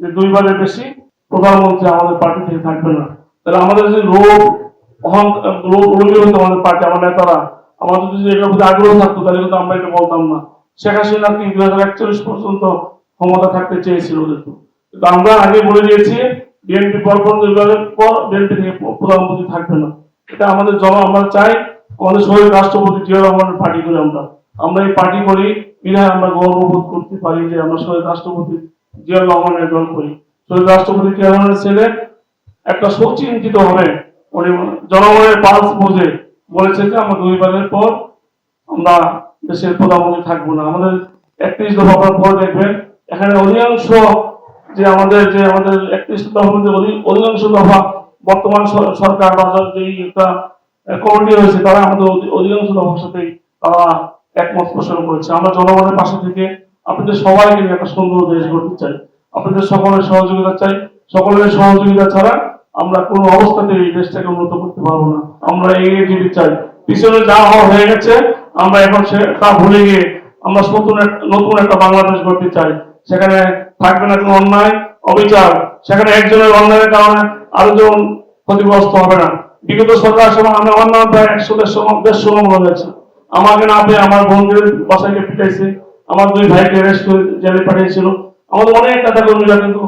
যে দুইবারের বেশি প্রধানমন্ত্রী আমাদের পার্টি থেকে থাকবে না। তাহলে আমাদের যে লোক অহং লোভী হতো আমাদের পার্টি, আমার নেতারা, আমাদের যদি এটার প্রতি আগ্রহ থাকতো, তাহলে কিন্তু আমরা এটা বলতাম না। শেখ হাসিনা কি দুই হাজার একচল্লিশ পর্যন্ত ক্ষমতা থাকতে চেয়েছিল কিন্তু কিন্তু আমরা আগে বলে দিয়েছি, বিএনপি পরপর দুইবারের পর বিএনপি থেকে প্রধানমন্ত্রী থাকবে না। এটা আমাদের জন আমরা চাই আমাদের শহীদ রাষ্ট্রপতি জিয়া রহমানের পার্টি করি আমরা। আমরা এই পার্টি করি, বিধায় আমরা গর্ববোধ করতে পারি যে আমরা শহীদ রাষ্ট্রপতি জিয়া রহমানের করি। শহীদ রাষ্ট্রপতি জিয়া ছেলে একটা সুচিন্তিত হবে উনি জনগণের পালস বুঝে বলেছে যে আমরা দুইবারের পর আমরা দেশের প্রধানমন্ত্রী থাকব না। আমাদের একত্রিশ দফার পর দেখবেন, এখানে অধিকাংশ যে আমাদের যে আমাদের একত্রিশ মধ্যে অধিকাংশ দফা বর্তমান সরকার বা যে একটা কমিটি হয়েছে তারা আমাদের অধিকাংশ দফার সাথেই তারা একমত পোষণ করেছে। আমরা জনগণের পাশে থেকে আপনাদের সবাইকে নিয়ে একটা সুন্দর দেশ গড়তে চাই। আপনাদের সকলের সহযোগিতা চাই। সকলের সহযোগিতা ছাড়া আমরা কোনো অবস্থাতে এই দেশটাকে উন্নত করতে পারব না। আমরা এগিয়ে যেতে চাই। পিছনে যা হওয়া হয়ে গেছে, আমরা এখন সে তা ভুলে গিয়ে আমরা নতুন নতুন একটা বাংলাদেশ গড়তে চাই। সেখানে থাকবে না কোনো অন্যায়, অবিচার। সেখানে একজনের অন্যায়ের কারণে আরও আরেকজন ক্ষতিগ্রস্ত হবে না। বিগত সরকার সময় আমি নাম প্রায় একশো দেড়শো দেড়শো হয়েছে। আমাকে না পেয়ে আমার বোনদের বাসাকে পিটাইছে। আমার দুই ভাইকে অ্যারেস্ট করে জেলে পাঠিয়েছিল। আমাদের অনেক নেতা কর্মীরা কিন্তু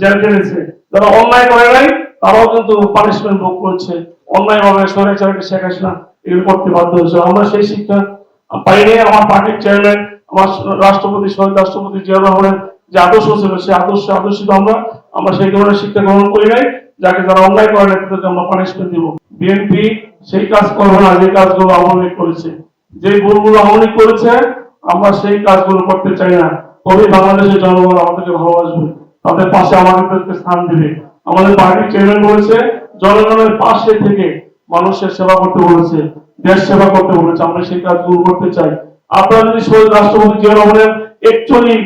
জেল কেটেছে যারা অন্যায় করে নাই, তারাও কিন্তু পানিশমেন্ট ভোগ করছে। অন্যায় ভাবে সরকার চাকরি শেখ হাসিনা এগুলো করতে বাধ্য হয়েছে। আমরা সেই শিক্ষা পাইনি। আমার পার্টির চেয়ারম্যান আমার রাষ্ট্রপতি, শহীদ রাষ্ট্রপতি জিয়া রহমানের যে আদর্শ ছিল সেই আদর্শ আদর্শিত আমরা। আমরা সেই ধরনের শিক্ষা গ্রহণ করি নাই। যাকে যারা অন্যায় করে নাই, তাদেরকে আমরা পানিশমেন্ট দিব। বিএনপি সেই কাজ করবে না, যে কাজগুলো আওয়ামী করেছে। যে ভুলগুলো আওয়ামী করেছে আমরা সেই কাজগুলো করতে চাই না। তবে বাংলাদেশের জনগণ আমাদেরকে ভালোবাসবে। তাদের পাশে আমাদেরকে স্থান দিবে। আমাদের পার্টির চেয়ারম্যান বলেছে, জনগণের পাশে থেকে মানুষের সেবা করতে বলেছে, দেশ সেবা করতে বলেছে। আমরা সেই কাজগুলো করতে চাই। আপনারা যদি শহীদ রাষ্ট্রপতি জিয়া একচুয়ালি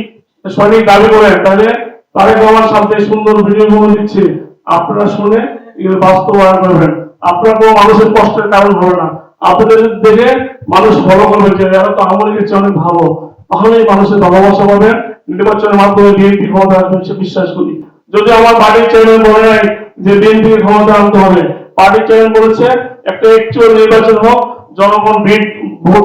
সঠিক দাবি করেন, তাহলে তারেক রহমান সামনে সুন্দর ভিডিওগুলো দিচ্ছে। আপনারা শুনে এগুলো বাস্তবায়ন করবেন। আপনারা কোনো মানুষের কষ্টের কারণ হবে না। আপনাদের দেখে মানুষ ফলো করবে এরা তো আমাদের কাছে অনেক ভালো, তাহলেই মানুষের ভালোবাসা পাবেন নির্বাচনের মাধ্যমে বিএনপি ক্ষমতা আসবে বিশ্বাস করি। যদি আমার পার্টির চেয়ারম্যান বলে নাই যে বিএনপি ক্ষমতা আনতে হবে পার্টির চেয়ারম্যান বলেছে, একটা একচুয়াল নির্বাচন হোক, জনগণ ভিট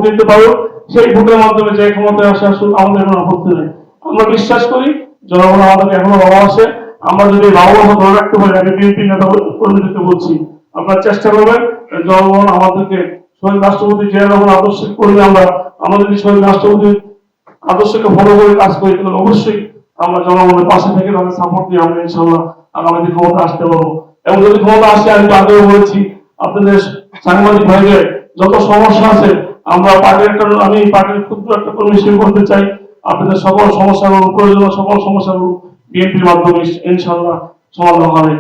দিতে পারুক, সেই ভোটের মাধ্যমে যে ক্ষমতায় আসে, আসুক, আমাদের কোনো আপত্তি নেই। আমরা বিশ্বাস করি, জনগণ আমাদেরকে এখনও ভালোবাসে আমরা যদি ভালোবাসা ধরে রাখতে পারি আমি বিএনপি নেতা কর্মীদেরকে বলছি, আপনারা চেষ্টা করবেন, জনগণ আমাদেরকে শহীদ রাষ্ট্রপতি জিয়া রহমান আদর্শ করলে আমরা, আমাদের শহীদ রাষ্ট্রপতির আদর্শকে ফলো করে কাজ করি, তাহলে অবশ্যই আমরা জনগণের পাশে থেকে তাদের সাপোর্ট দিয়ে আমরা ইনশাল্লাহ আগামী ক্ষমতা আসতে পারব। এবং যদি ক্ষমতা আসে, আমি আগেও বলেছি, আপনাদের সাংবাদিক ভাইদের যত সমস্যা আছে, আমরা পার্টির একটা, আমি পার্টির ক্ষুদ্র একটা কমিশন করতে চাই, আপনাদের সকল সমস্যাগুলো প্রয়োজনীয় সকল সমস্যাগুলো বিএনপির মাধ্যমে ইনশাল্লাহ সমাধান হবে।